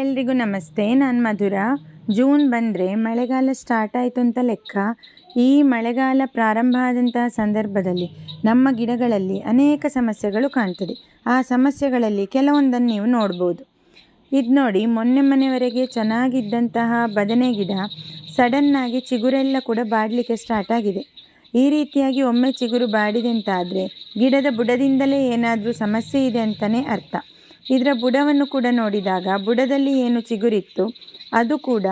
ಎಲ್ರಿಗೂ ನಮಸ್ತೆ, ನಾನು ಮಧುರ. ಜೂನ್ ಬಂದರೆ ಮಳೆಗಾಲ ಸ್ಟಾರ್ಟ್ ಆಯಿತು ಅಂತ ಲೆಕ್ಕ. ಈ ಮಳೆಗಾಲ ಪ್ರಾರಂಭ ಆದಂತಹ ಸಂದರ್ಭದಲ್ಲಿ ನಮ್ಮ ಗಿಡಗಳಲ್ಲಿ ಅನೇಕ ಸಮಸ್ಯೆಗಳು ಕಾಣ್ತದೆ. ಆ ಸಮಸ್ಯೆಗಳಲ್ಲಿ ಕೆಲವೊಂದನ್ನು ನೀವು ನೋಡ್ಬೋದು. ಇದು ನೋಡಿ, ಮೊನ್ನೆ ಮನೆವರೆಗೆ ಚೆನ್ನಾಗಿದ್ದಂತಹ ಬದನೆ ಗಿಡ ಸಡನ್ನಾಗಿ ಚಿಗುರೆಲ್ಲ ಕೂಡ ಬಾಡಲಿಕ್ಕೆ ಸ್ಟಾರ್ಟ್ ಆಗಿದೆ. ಈ ರೀತಿಯಾಗಿ ಒಮ್ಮೆ ಚಿಗುರು ಬಾಡಿದೆ ಅಂತಾದರೆ ಗಿಡದ ಬುಡದಿಂದಲೇ ಏನಾದರೂ ಸಮಸ್ಯೆ ಇದೆ ಅಂತಲೇ ಅರ್ಥ. ಇದರ ಬುಡವನ್ನು ಕೂಡ ನೋಡಿದಾಗ ಬುಡದಲ್ಲಿ ಏನು ಚಿಗುರಿತ್ತು, ಅದು ಕೂಡ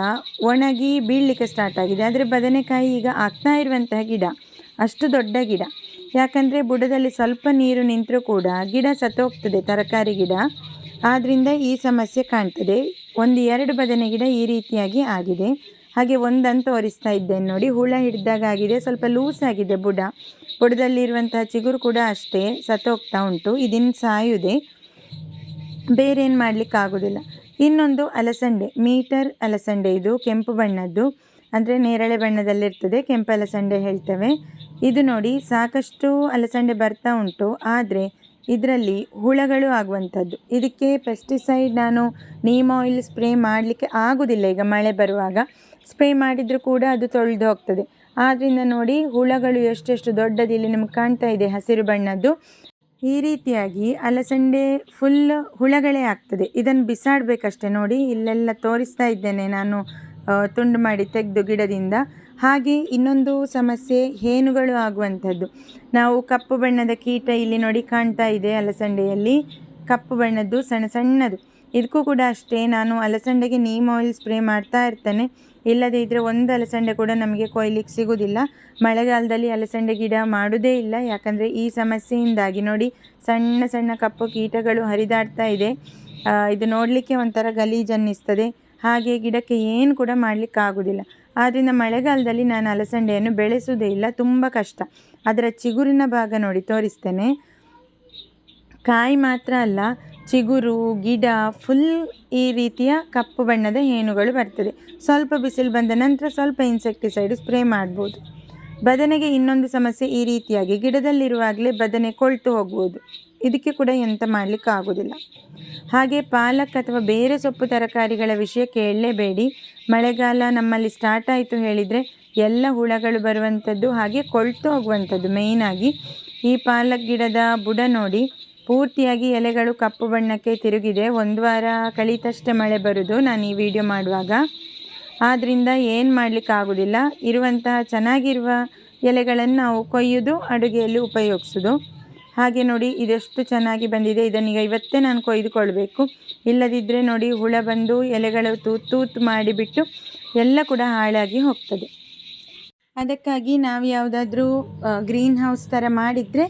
ಒಣಗಿ ಬೀಳಲಿಕ್ಕೆ ಸ್ಟಾರ್ಟ್ ಆಗಿದೆ. ಆದರೆ ಬದನೆಕಾಯಿ ಈಗ ಆಗ್ತಾ ಇರುವಂತಹ ಗಿಡ, ಅಷ್ಟು ದೊಡ್ಡ ಗಿಡ. ಯಾಕಂದರೆ ಬುಡದಲ್ಲಿ ಸ್ವಲ್ಪ ನೀರು ನಿಂತರೂ ಕೂಡ ಗಿಡ ಸತ್ತೋಗ್ತದೆ, ತರಕಾರಿ ಗಿಡ. ಆದ್ದರಿಂದ ಈ ಸಮಸ್ಯೆ ಕಾಣ್ತದೆ. ಒಂದು ಎರಡು ಬದನೆ ಗಿಡ ಈ ರೀತಿಯಾಗಿ ಆಗಿದೆ. ಹಾಗೆ ಒಂದಂತ ಒರಿಸ್ತಾ ಇದ್ದೇನೆ ನೋಡಿ. ಹುಳ ಹಿಡಿದಾಗ ಆಗಿದೆ, ಸ್ವಲ್ಪ ಲೂಸ್ ಆಗಿದೆ ಬುಡ. ಬುಡದಲ್ಲಿರುವಂತಹ ಚಿಗುರು ಕೂಡ ಅಷ್ಟೇ ಸತ್ತೋಗ್ತಾ ಉಂಟು. ಇದಿನ್ನು ಸಾಯುದೆ ಬೇರೆ ಏನು ಮಾಡಲಿಕ್ಕೆ ಆಗೋದಿಲ್ಲ. ಇನ್ನೊಂದು ಅಲಸಂಡೆ, ಮೀಟರ್ ಅಲಸಂಡೆ ಇದು, ಕೆಂಪು ಬಣ್ಣದ್ದು, ಅಂದರೆ ನೇರಳೆ ಬಣ್ಣದಲ್ಲಿರ್ತದೆ, ಕೆಂಪು ಅಲಸಂಡೆ ಹೇಳ್ತೇವೆ. ಇದು ನೋಡಿ ಸಾಕಷ್ಟು ಅಲಸಂಡೆ ಬರ್ತಾ ಉಂಟು, ಆದರೆ ಇದರಲ್ಲಿ ಹುಳಗಳು ಆಗುವಂಥದ್ದು. ಇದಕ್ಕೆ ಪೆಸ್ಟಿಸೈಡ್ ನಾನು ನೀಮ್ ಆಯಿಲ್ ಸ್ಪ್ರೇ ಮಾಡಲಿಕ್ಕೆ ಆಗೋದಿಲ್ಲ. ಈಗ ಮಳೆ ಬರುವಾಗ ಸ್ಪ್ರೇ ಮಾಡಿದರೂ ಕೂಡ ಅದು ತೊಳೆದು ಹೋಗ್ತದೆ. ಆದ್ದರಿಂದ ನೋಡಿ ಹುಳಗಳು ಎಷ್ಟೆಷ್ಟು ದೊಡ್ಡದಿಲ್ಲಿ ನಿಮ್ಗೆ ಕಾಣ್ತಾ ಇದೆ, ಹಸಿರು ಬಣ್ಣದ್ದು. ಈ ರೀತಿಯಾಗಿ ಅಲಸಂಡೆ ಫುಲ್ ಹುಳಗಳೇ ಆಗ್ತದೆ. ಇದನ್ನು ಬಿಸಾಡಬೇಕಷ್ಟೆ ನೋಡಿ, ಇಲ್ಲೆಲ್ಲ ತೋರಿಸ್ತಾ ಇದ್ದೇನೆ ನಾನು ತುಂಡು ಮಾಡಿ ತೆಗೆದು ಗಿಡದಿಂದ. ಹಾಗೆ ಇನ್ನೊಂದು ಸಮಸ್ಯೆ, ಹೇನುಗಳು ಆಗುವಂಥದ್ದು. ನಾವು ಕಪ್ಪು ಬಣ್ಣದ ಕೀಟ ಇಲ್ಲಿ ನೋಡಿ ಕಾಣ್ತಾ ಇದೆ ಅಲಸಂಡೆಯಲ್ಲಿ. ಕಪ್ಪು ಬಣ್ಣದ್ದು ಸಣ್ಣ ಸಣ್ಣದು. ಇದಕ್ಕೂ ಕೂಡ ಅಷ್ಟೇ, ನಾನು ಅಲಸಂಡೆಗೆ ನೀಮ್ ಆಯಿಲ್ ಸ್ಪ್ರೇ ಮಾಡ್ತಾ ಇರ್ತೇನೆ. ಇಲ್ಲದೇ ಇದ್ದರೆ ಒಂದು ಅಲಸಂಡೆ ಕೂಡ ನಮಗೆ ಕೊಯ್ಲಿಕ್ಕೆ ಸಿಗೋದಿಲ್ಲ. ಮಳೆಗಾಲದಲ್ಲಿ ಅಲಸಂಡೆ ಗಿಡ ಮಾಡೋದೇ ಇಲ್ಲ. ಯಾಕಂದರೆ ಈ ಸಮಸ್ಯೆಯಿಂದಾಗಿ ನೋಡಿ, ಸಣ್ಣ ಸಣ್ಣ ಕಪ್ಪು ಕೀಟಗಳು ಹರಿದಾಡ್ತಾ ಇದೆ. ಇದು ನೋಡಲಿಕ್ಕೆ ಒಂಥರ ಗಲೀಜು ಅನ್ನಿಸ್ತದೆ. ಹಾಗೆ ಗಿಡಕ್ಕೆ ಏನು ಕೂಡ ಮಾಡಲಿಕ್ಕಾಗೋದಿಲ್ಲ ಆದ್ದರಿಂದ ಮಳೆಗಾಲದಲ್ಲಿ ನಾನು ಅಲಸಂಡೆಯನ್ನು ಬೆಳೆಸೋದೇ ಇಲ್ಲ. ತುಂಬ ಕಷ್ಟ. ಅದರ ಚಿಗುರಿನ ಭಾಗ ನೋಡಿ, ತೋರಿಸ್ತೇನೆ. ಕಾಯಿ ಮಾತ್ರ ಅಲ್ಲ ಚಿಗುರು, ಗಿಡ, ಫುಲ್ ಈ ರೀತಿಯ ಕಪ್ಪು ಬಣ್ಣದ ಹೇನುಗಳು ಬರ್ತದೆ. ಸ್ವಲ್ಪ ಬಿಸಿಲು ಬಂದ ನಂತರ ಸ್ವಲ್ಪ ಇನ್ಸೆಕ್ಟಿಸೈಡ್ ಸ್ಪ್ರೇ ಮಾಡ್ಬೋದು. ಬದನೆಗೆ ಇನ್ನೊಂದು ಸಮಸ್ಯೆ ಈ ರೀತಿಯಾಗಿ, ಗಿಡದಲ್ಲಿರುವಾಗಲೇ ಬದನೆ ಕೊಳ್ತು ಹೋಗುವುದು. ಇದಕ್ಕೆ ಕೂಡ ಎಂತ ಮಾಡಲಿಕ್ಕಾಗೋದಿಲ್ಲ ಹಾಗೆ ಪಾಲಕ್ ಅಥವಾ ಬೇರೆ ಸೊಪ್ಪು ತರಕಾರಿಗಳ ವಿಷಯ ಕೇಳಲೇಬೇಡಿ. ಮಳೆಗಾಲ ನಮ್ಮಲ್ಲಿ ಸ್ಟಾರ್ಟ್ ಆಯಿತು ಹೇಳಿದರೆ ಎಲ್ಲ ಹುಳಗಳು ಬರುವಂಥದ್ದು ಹಾಗೆ ಕೊಳ್ತು ಹೋಗುವಂಥದ್ದು ಮೇಯ್ನಾಗಿ ಈ ಪಾಲಕ್ ಗಿಡದ ಬುಡ ನೋಡಿ ಪೂರ್ತಿಯಾಗಿ ಎಲೆಗಳು ಕಪ್ಪು ಬಣ್ಣಕ್ಕೆ ತಿರುಗಿದೆ. ಒಂದು ವಾರ ಕಳೀತಷ್ಟೇ ಮಳೆ ಬರೋದು ನಾನು ಈ ವಿಡಿಯೋ ಮಾಡುವಾಗ. ಆದ್ದರಿಂದ ಏನು ಮಾಡಲಿಕ್ಕಾಗೋದಿಲ್ಲ ಇರುವಂತಹ ಚೆನ್ನಾಗಿರುವ ಎಲೆಗಳನ್ನು ನಾವು ಕೊಯ್ಯೋದು, ಅಡುಗೆಯಲ್ಲಿ ಉಪಯೋಗಿಸೋದು. ಹಾಗೆ ನೋಡಿ ಇದೆಷ್ಟು ಚೆನ್ನಾಗಿ ಬಂದಿದೆ. ಇದನ್ನೀಗ ಇವತ್ತೇ ನಾನು ಕೊಯ್ದುಕೊಳ್ಬೇಕು. ಇಲ್ಲದಿದ್ದರೆ ನೋಡಿ ಹುಳ ಬಂದು ಎಲೆಗಳು ತೂತು ತೂತು ಮಾಡಿಬಿಟ್ಟು ಎಲ್ಲ ಕೂಡ ಹಾಳಾಗಿ ಹೋಗ್ತದೆ. ಅದಕ್ಕಾಗಿ ನಾವು ಯಾವುದಾದ್ರೂ ಗ್ರೀನ್ ಹೌಸ್ ಥರ ಮಾಡಿದರೆ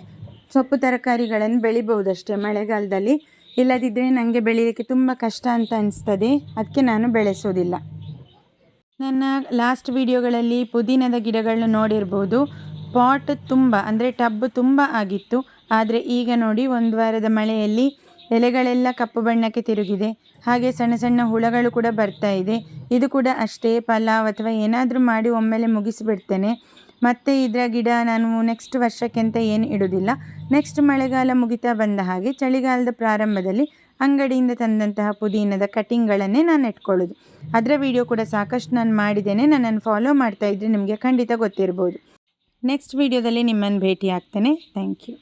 ಸೊಪ್ಪು ತರಕಾರಿಗಳನ್ನು ಬೆಳಿಬೋದಷ್ಟೇ ಮಳೆಗಾಲದಲ್ಲಿ. ಇಲ್ಲದಿದ್ದರೆ ನನಗೆ ಬೆಳೀಲಿಕ್ಕೆ ತುಂಬ ಕಷ್ಟ ಅಂತ ಅನಿಸ್ತದೆ. ಅದಕ್ಕೆ ನಾನು ಬೆಳೆಸೋದಿಲ್ಲ. ನನ್ನ ಲಾಸ್ಟ್ ವಿಡಿಯೋಗಳಲ್ಲಿ ಪುದೀನದ ಗಿಡಗಳನ್ನ ನೋಡಿರ್ಬೋದು. ಪಾಟ್ ತುಂಬ, ಅಂದರೆ ಟಬ್ ತುಂಬ ಆಗಿತ್ತು. ಆದರೆ ಈಗ ನೋಡಿ ಒಂದು ವಾರದ ಮಳೆಯಲ್ಲಿ ಎಲೆಗಳೆಲ್ಲ ಕಪ್ಪು ಬಣ್ಣಕ್ಕೆ ತಿರುಗಿದೆ. ಹಾಗೆ ಸಣ್ಣ ಸಣ್ಣ ಹುಳಗಳು ಕೂಡ ಬರ್ತಾ ಇದೆ. ಇದು ಕೂಡ ಅಷ್ಟೇ, ಪಲಾವ್ ಅಥವಾ ಏನಾದರೂ ಮಾಡಿ ಒಮ್ಮೆಲೆ ಮುಗಿಸಿಬಿಡ್ತೇನೆ. ಮತ್ತು ಇದರ ಗಿಡ ನಾನು ನೆಕ್ಸ್ಟ್ ವರ್ಷಕ್ಕೆ ಅಂತ ಏನು ಇಡೋದಿಲ್ಲ. ನೆಕ್ಸ್ಟ್ ಮಳೆಗಾಲ ಮುಗಿತಾ ಬಂದ ಹಾಗೆ ಚಳಿಗಾಲದ ಪ್ರಾರಂಭದಲ್ಲಿ ಅಂಗಡಿಯಿಂದ ತಂದಂತಹ ಪುದೀನದ ಕಟಿಂಗ್ಗಳನ್ನೇ ನಾನು ಇಟ್ಕೊಳ್ಳೋದು. ಅದರ ವಿಡಿಯೋ ಕೂಡ ಸಾಕಷ್ಟು ನಾನು ಮಾಡಿದ್ದೇನೆ. ನನ್ನನ್ನು ಫಾಲೋ ಮಾಡ್ತಾ ಇದ್ದರೆ ನಿಮಗೆ ಖಂಡಿತ ಗೊತ್ತಿರ್ಬೋದು. ನೆಕ್ಸ್ಟ್ ವಿಡಿಯೋದಲ್ಲಿ ನಿಮ್ಮನ್ನು ಭೇಟಿ ಆಗ್ತೇನೆ ಥ್ಯಾಂಕ್ ಯು